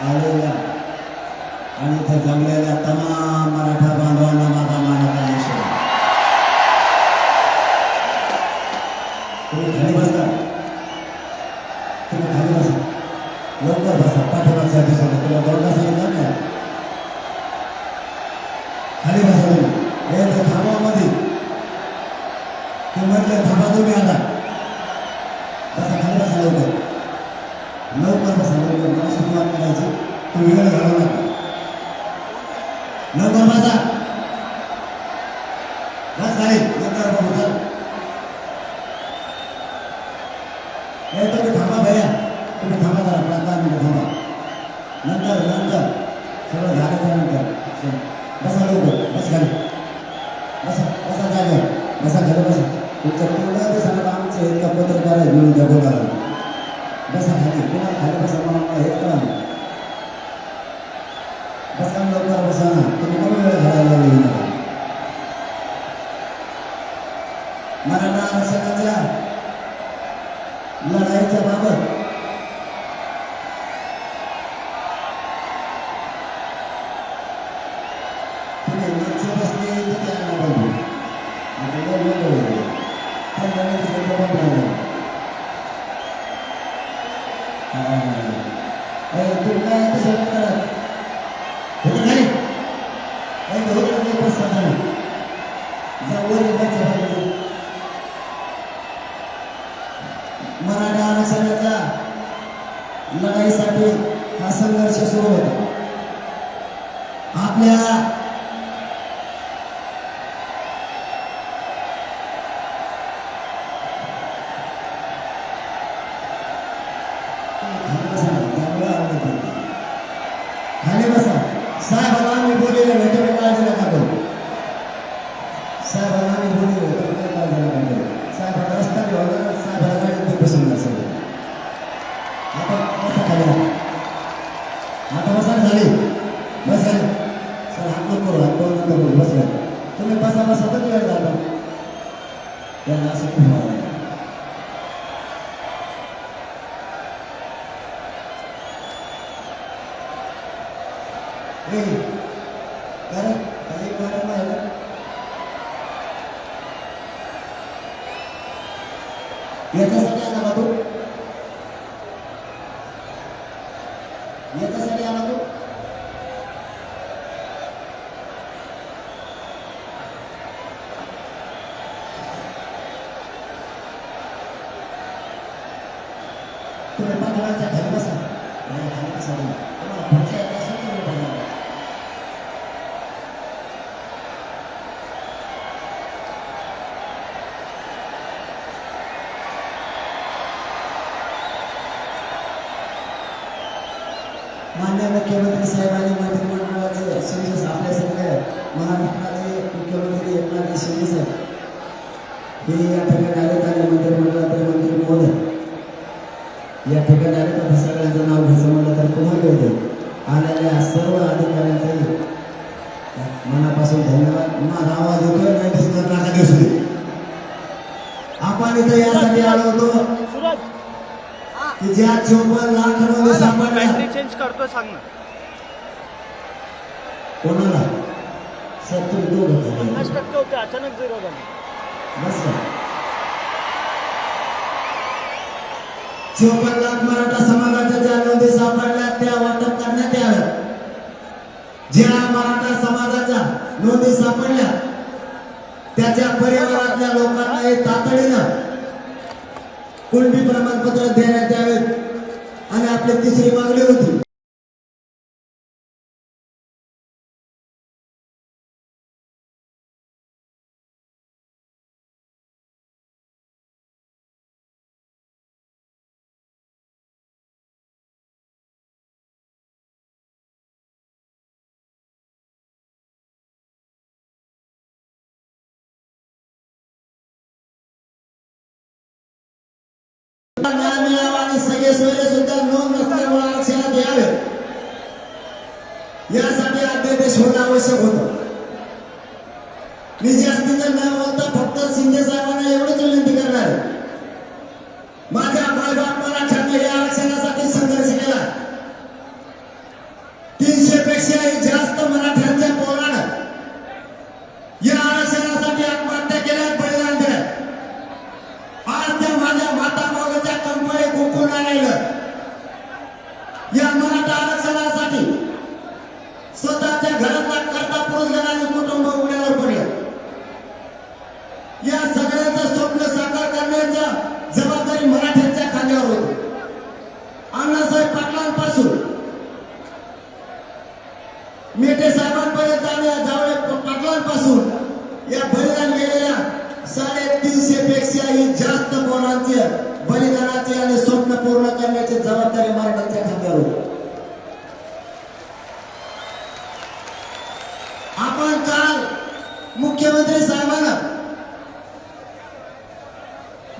आलेल्या आणि इथं जमलेल्या तमाम मराठा बांधवांना माझा मानाचा आयुष्य तुम्ही खाली बसता तुम्ही खाली बसा. लवकर बसा. पाठीमागसाठी सांगा तुला दोनदा सांगितलं ना खाली बसा तुम्ही. हे ते थांबामध्ये ते म्हटले थांबा तुम्ही आला बसा खाली बसा लवकर लवकर बसा लवकर मला सुरुवात करायची तुम्ही वेळ घालू नका लवकर बसा बस खाली लवकर बघू चल हे तुम्ही थांबा भैया तुम्ही थांबा जरा पाच दहा मिनिटं थांबा नंतर नंतर लढाईच्या बाबत तुम्ही माणसं आपल्या त्यांना असं खूप आवडलं. ए, काय रे? काही कार्यक्रम आहे का? याच्यासाठी आला का तू याच्यासाठी आला तू तुम्ही पाठीमागच्या बसा नाही, बसा तुम्ही. तुम्हाला पुढच्या मान्य मुख्यमंत्री साहेब आणि मंत्रिमंडळाचे सदस्य आपल्या सगळ्या महाराष्ट्राचे मुख्यमंत्री एकनाथ शिंदे साहेब हे या ठिकाणी आले आणि मंत्रिमंडळाचे मंत्री महोदय या ठिकाणी आले तर सगळ्यांचं नाव घ्यायचं म्हणलं तर तुम्हाला होते आलेल्या सर्व अधिकाऱ्यांचे मनापासून धन्यवाद. माझा आवाज येतोय नाही दिसणार नाका दिसू आपण इथं यासाठी आलो होतो की ज्या चोपन्न लाखांमध्ये सापडल्या बॅटरी चेंज करतोय सांग कोणाला? झाले. टक्के होते अचानक झिरो झाले. बस का? चोपन्न लाख मराठा समाजाच्या ज्या नोंदी सापडल्या त्या वाटप करण्यात याव्या ज्या मराठा समाजाच्या नोंदी सापडल्या त्याच्या परिवारातल्या लोकांना हे तातडीनं कुणबी प्रमाणपत्र देण्यात यावेत. आणि आपली तिसरी मागणी होती. त्यासाठी अध्यादेश होणं आवश्यक होतं मी जास्तीचं न बोलता फक्त शिंदे साहेबांना एवढं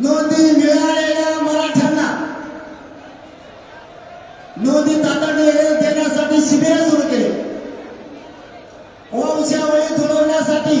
नोंदी मिळालेल्या मराठ्यांना नोंदी तातडीने देण्यासाठी शिबिर सुरू केले. वंशावळी जुळवण्यासाठी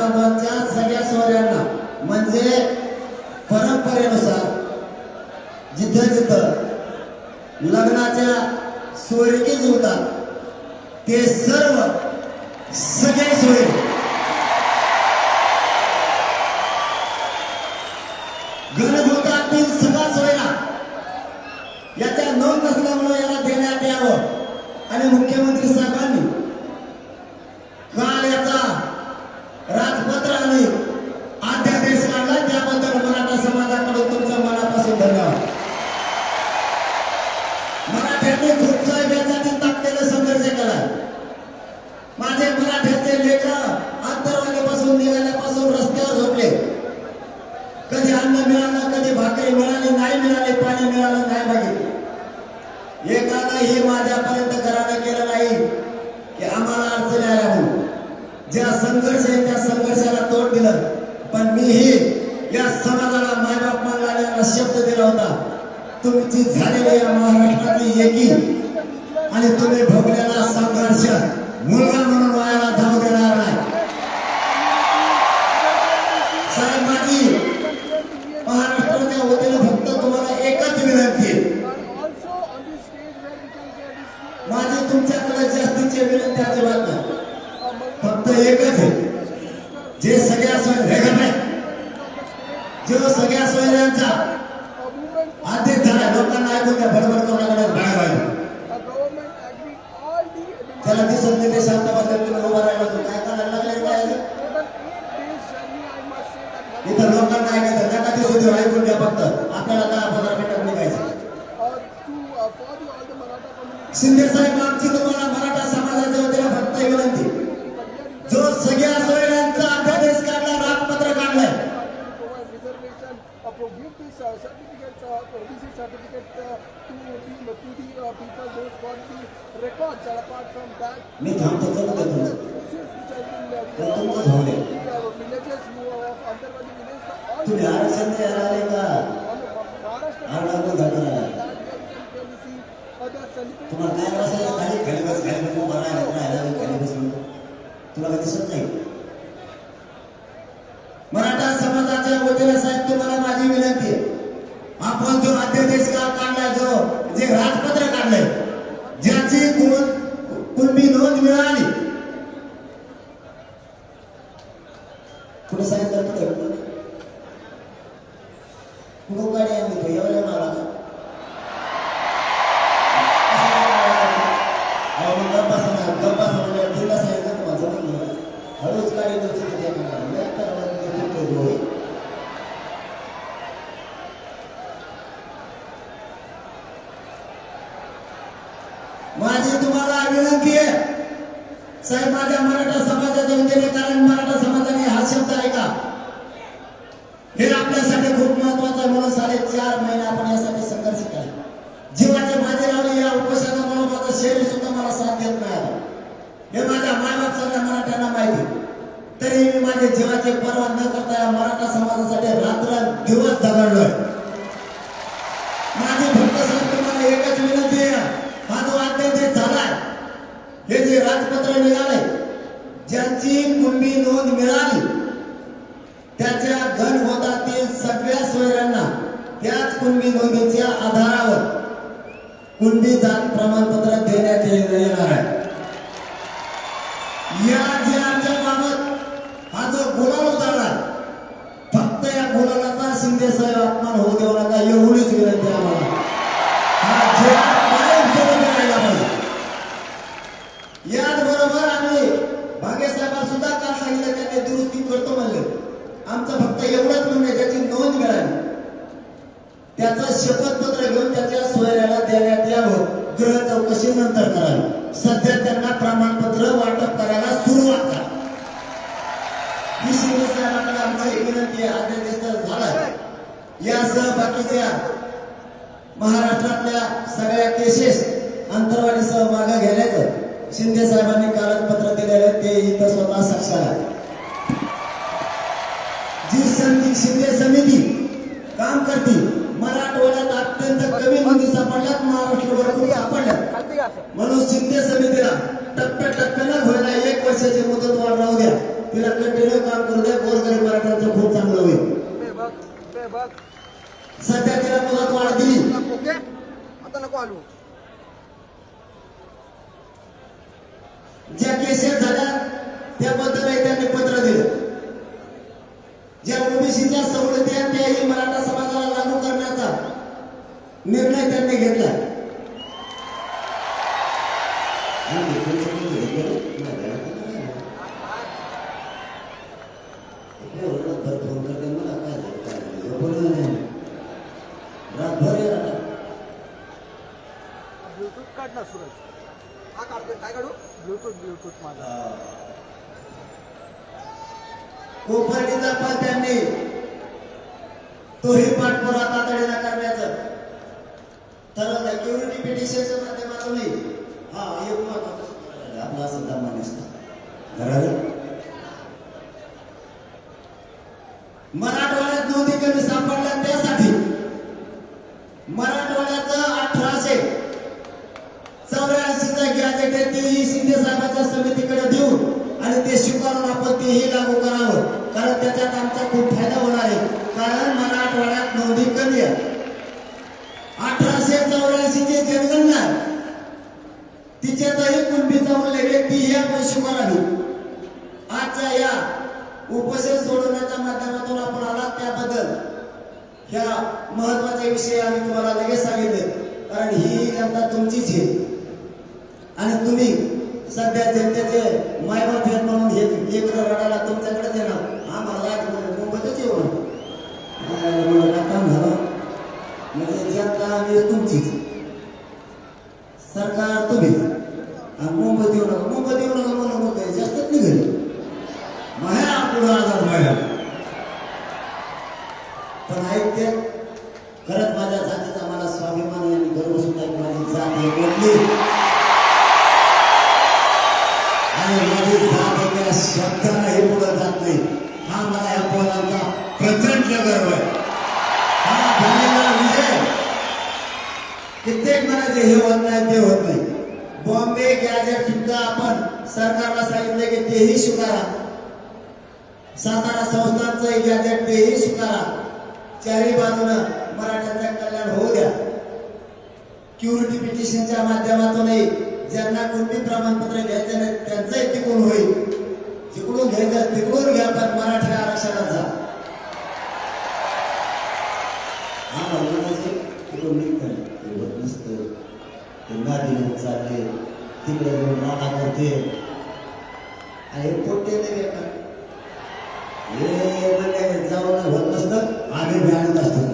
बाबांच्या सगळ्या सोऱ्यांना. म्हणजे परंपरेनुसार जिथं जिथं लग्नाच्या सोयी होतात ते सर्व सगळे सोयी लोकांना ऐकायचं नका ते सुद्धा ऐकून द्या फक्त. आपल्याला दहा पंधरा मिनिटात निघायचं. शिंदे साहेब आमची तुम्हाला मराठा समाजाच्या वतीने फक्त विनंती. जो सगळ्या सोयऱ्यांचा give these uh, certificates, uh, OBC certificates uh, to, the, to the uh, people those got the records and apart from that, the cases which have been uh, the, uh, the uh, villages who are of Andhra Pradesh, all the, on the Maharashtra, साहेब माझ्या मराठा समाजात येऊन गेले कारण मराठा समाजाने हा शब्द ऐका. हे आपल्यासाठी खूप महत्त्वाचा म्हणून साडेचार महिने आपण यासाठी संघर्ष केला. जीवाचे माझे लावले या उपोषणामुळे माझं शरीर सुद्धा मला साथ देत नाही. हे माझ्या मायबाप सगळ्या मराठ्यांना माहिती तरी मी माझे जीवाचे पर्वा न करता या मराठा समाजासाठी रात्र दिवस दगडलोय. आमचं फक्त एवढंच म्हणणं आहे, त्याची नोंद मिळाली. त्याचं शपथपत्र घेऊन त्याच्या सोयऱ्याला देण्यात यावं. गृह चौकशी नंतर करावी. सध्या त्यांना प्रमाणपत्र वाटप करायला सुरुवात करा. ही शिवसेना आमची विनंती आहे झाला यासह बाकीच्या महाराष्ट्रातल्या सगळ्या केसेस अंतरवाढीसह मागे घेण्याचं शिंदे साहेबांनी कागदपत्र दिलेलं ते इथं स्वतः साक्षात आहे समिती शिंदे समिती काम करते. मराठवाड्यात अत्यंत कमी मंदिर सापडल्यात महाराष्ट्रभर खूप सापडल्यात. म्हणून शिंदे समितीला टप्प्याटप्प्यानं व्हायला एक वर्षाची मुदत वाढ राहू द्या. तिला कंटिन्यू काम करू द्या गोरगरीब मराठ्यांचं खूप चांगलं होईल. सध्या तिला मुदत वाढ दिली आता नको आलो ज्या केसेस झाल्या त्याबद्दलही त्यांनी पत्र दिलं. ज्या ओबीसीच्या सवलती आहेत त्याही मराठा समाजाला लागू करण्याचा निर्णय त्यांनी घेतला. ब्लूटूथ काढ ना सूरज. हा काढतोय. काय काढू? ब्लूटूथ ब्लूटूथ माझा. कोपर्डीचा पण त्यांनी. तोही पाठपुरा तातडीला करण्याचं. ठरवलं क्युरिटी पिटिशनच्या माध्यमातूनही उपशेष सोडवण्याच्या माध्यमातून आपण आला त्याबद्दल. ह्या महत्त्वाचे विषय आम्ही तुम्हाला लगेच सांगितले. कारण ही जनता तुमचीच आहे आणि तुम्ही सध्या जनतेचे मायबाप आहेत म्हणून हे एक रडायला तुमच्याकडेच येणार. आम्हाला मुंबईतच येऊ मला काम झालं. म्हणजे जनता आम्ही तुमचीच सरकार तुम्हीच आणि मुंबईत येऊ नका. मुंबईत येऊ नका म्हणून होतं जास्तच निघेल. माया पुढं आजार माया पण ऐकते खरंच माझ्या जातीचा मला स्वाभिमान आणि गर्व सुद्धा की माझी जात हे कुठली आणि माझी जात एका शब्दालाही पुढं जात नाही. हा मला या पोलांचा प्रचंड गर्व आहे. हा झालेला विजय. कित्येक म्हणायचे हे होत नाही ते होत नाही. बॉम्बे गॅजेट सुद्धा आपण सरकारला सांगितलं की तेही स्वीकारा सातारा संस्थांचं गॅजेट तेही स्वीकारा चारही बाजूनं मराठ्यांचं कल्याण होऊ द्या. क्युरिटी पिटिशनच्या माध्यमातूनही ज्यांना कोणती प्रमाणपत्र घ्यायचं नाही त्यांचंही टिकून होईल. जिकडून घ्यायचं तिकडून घ्या पण मराठी आरक्षणात जा. हा तिकडून होत नसतं. ते गाडी चालले तिकडे जाऊन करते आणि पोटे नाही का त्याच्यावर म्हणजे जाऊन होत नसतं आम्ही बॅनत असतो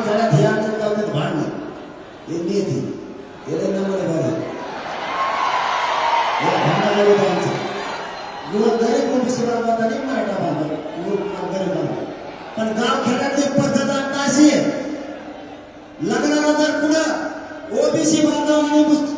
आम्ही गाव खेळात हे आमच्या गावात भांडणं हे नेते हे लय नंबर भाजी हे भांडणाला होतं आमचं युवक गरीब कोणी सुद्धा बांधा नाही मराठा बांधा युवक गरीब बांधा पण गाव खेळातली पद्धत आता अशी आहे लग्नाला जर कुठं ओबीसी बांधव आणि मुस्त-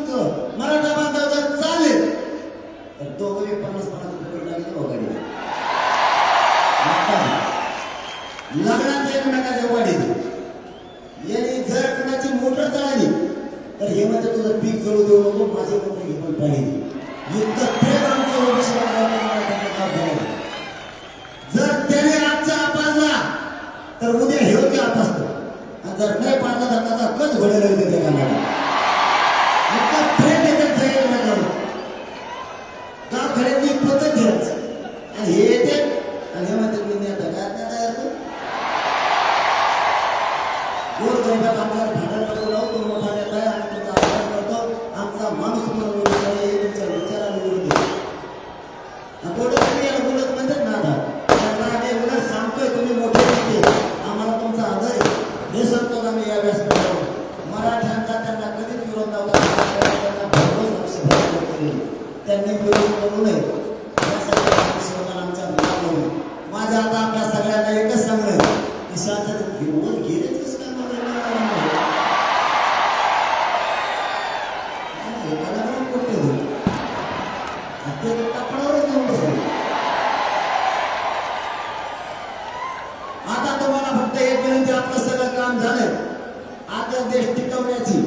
तर तुझं पीक जळू देऊ नको माझे मोटर घेऊन पाहिजे. इतकं प्रेम आमचं ओबीसी जर त्याने आजचा आपासला तर उद्या हे होते आपासतो आणि जर नाही पाडला तर त्याचा कच घोडेला येते त्या त्यांनी विरोध करू नये यासाठी आम्ही शिवकाल होईल. माझं आता आपल्या सगळ्यांना एकच सांगणं की शासन घेऊन गेलेच काय एकाला पण कुठे देऊ? आणि ते बसले. आता तुम्हाला फक्त एक विनंती आपलं सगळं काम झालं आता देश टिकवण्याची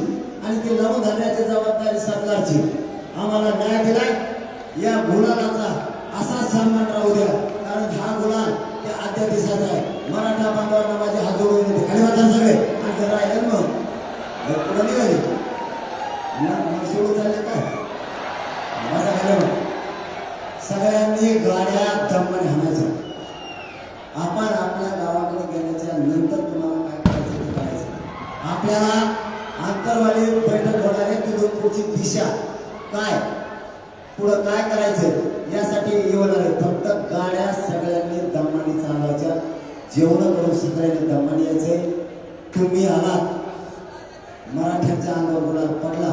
आणि ते लावून धरण्याची जबाबदारी सरकारची आम्हाला न्याय दिलाय. या गुलालाचा असा सन्मान राहू द्या. कारण हा गुलाल त्या आद्या दिवसाचा आहे. मराठा बांधवांना माझे हात जोडून येते खाली वाटा सगळे. आणि जर राहिलं मग. हे निघाले. मग सोडून चालले काय? माझा खाली सगळ्यांनी गाड्या दमन हाणायचं आपण आपल्या गावाकडे गेल्याच्यानंतर तुम्हाला काय करायचं ते करायचं आपल्याला आंतरवाली बैठक होणार आहे. तिथून दिशा. काय? पुढं काय करायचं? यासाठी येऊन आले फक्त गाड्या सगळ्यांनी दमाने चालवायच्या. जेवण करून सगळ्यांनी दमाने यायचंय. तुम्ही आलात. मराठ्यांच्या अंगावर पडला.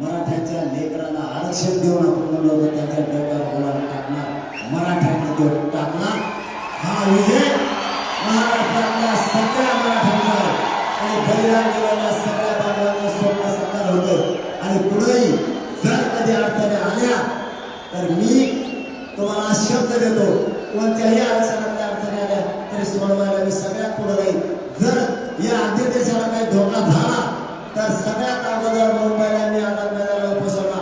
मराठ्याच्या लेकराला आरक्षण देऊन आपण म्हणलं होतं त्याच्या डोक्यावर गुलाल टाकणार. मराठ्यांना देऊन टाकला हा विजय. महाराष्ट्रातल्या सगळ्या मराठ्यांचा. आणि बलिदान दिलेल्या सगळ्या बांधवांचं स्वप्न सरकार होतं आणि पुढेही अडचणी तर मी तुम्हाला शब्द देतो. कोणत्याही अडचणातल्या अडचणी आल्या तरी सोडवायला मी सगळ्यात पुढे जाईल जर या आद्य देशाला काही धोका झाला तर सगळ्यात अगोदर मुंबईला मी आझाद मैदानाला उपसवला